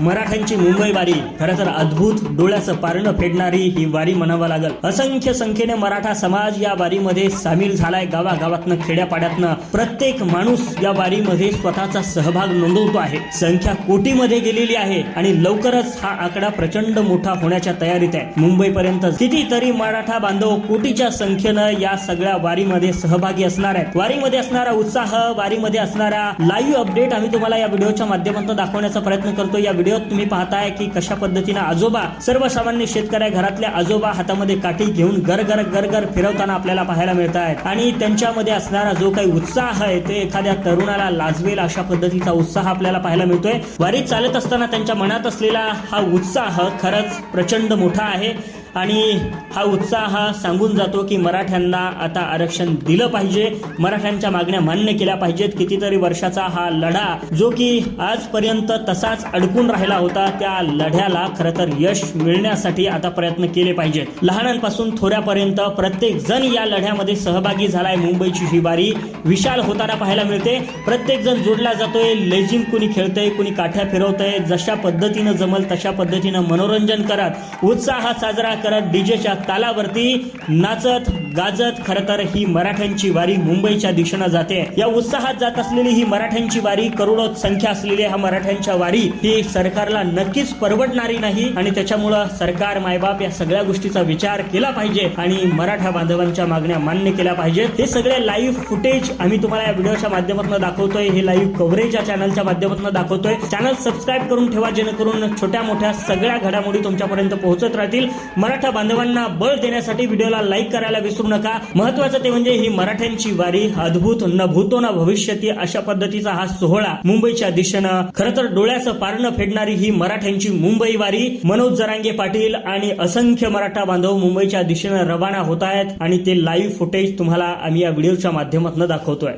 मराठ्यांची मुंबई वारी. खरं तर अद्भुत डोळ्याचं पारणं फेडणारी ही वारी म्हणावं लागल. असंख्य संख्येने मराठा समाज या वारीमध्ये सामील झालाय गावागावातनं खेड्यापाड्यातनं. प्रत्येक माणूस या वारीमध्ये स्वतःचा सहभाग नोंदवतो आहे. संख्या कोटीमध्ये गेलेली आहे आणि लवकरच हा आकडा प्रचंड मोठा होण्याच्या तयारीत आहे. मुंबईपर्यंत कितीतरी मराठा बांधव कोटीच्या संख्येनं या सगळ्या वारीमध्ये सहभागी असणार आहेत. वारीमध्ये असणारा उत्साह वारीमध्ये असणारा लाईव्ह अपडेट आम्ही तुम्हाला या व्हिडिओच्या माध्यमातून दाखवण्याचा प्रयत्न करतो. या व्हिडिओत तुम्ही पाहताय की कशा पद्धतीनं आजोबा सर्वसामान्य शेतकऱ्या घरातल्या आजोबा हातामध्ये काठी घेऊन गरगर गरगर फिरवताना आपल्याला पाहायला मिळत आहेत आणि त्यांच्यामध्ये असणारा जो काही उत्साह आहे ते एखाद्या तरुणाला लाजवेल अशा पद्धतीचा उत्साह आपल्याला पाहायला मिळतोय. वारीत चालत असताना त्यांच्या मनात असलेला हा उत्साह खरंच प्रचंड मोठा आहे. आणि हा उत्साह हा सांगून जातो की मराठ्यांना आता आरक्षण दिलं पाहिजे. मराठ्यांच्या मागण्या मान्य केल्या पाहिजेत. कितीतरी वर्षाचा हा लढा जो की आजपर्यंत तसाच अडकून राहिला होता त्या लढ्याला खरं तर यश मिळण्यासाठी आता प्रयत्न केले पाहिजेत. लहानांपासून थोड्यापर्यंत प्रत्येक जण या लढ्यामध्ये सहभागी झालाय. मुंबईची ही बारी विशाल होताना पाहायला मिळते. प्रत्येक जण जोडला जातोय लेझिम कुणी खेळतंय कुणी काठ्या फिरवतंय. जशा पद्धतीनं जमल तशा पद्धतीनं मनोरंजन करत उत्साह साजरा करत डीजेच्या तालावरती. नाचत गाजत खरं तर ही मराठ्यांची वारी मुंबईच्या दिशेनं जाते. या उत्साहात जात असलेली ही मराठ्यांची वारी करोडो संख्या असलेली हा मराठ्यांच्या वारी ही सरकारला नक्कीच परवडणारी नाही. आणि त्याच्यामुळं सरकार मायबाप या सगळ्या गोष्टीचा विचार केला पाहिजे आणि मराठा बांधवांच्या मागण्या मान्य केल्या पाहिजेत. हे सगळे लाईव्ह फुटेज आम्ही तुम्हाला या व्हिडिओच्या माध्यमातून दाखवतोय. हे लाईव्ह कव्हरेज या चॅनलच्या माध्यमातून दाखवतोय. चॅनल सबस्क्राईब करून ठेवा जेणेकरून छोट्या मोठ्या सगळ्या घडामोडी तुमच्यापर्यंत पोहोचत राहतील. मराठी मराठा बांधवांना बळ देण्यासाठी व्हिडिओला लाईक करायला विसरू नका. महत्वाचं ते म्हणजे ही मराठ्यांची वारी अद्भुत न भूतो न भविष्यती अशा पद्धतीचा हा सोहळा मुंबईच्या दिशेनं. खरं तर डोळ्याचं पारणं फेडणारी ही मराठ्यांची मुंबई वारी मनोज जरांगे पाटील आणि असंख्य मराठा बांधव मुंबईच्या दिशेनं रवाना होत आहेत आणि ते लाईव्ह फुटेज तुम्हाला आम्ही या व्हिडिओच्या माध्यमातून दाखवतोय.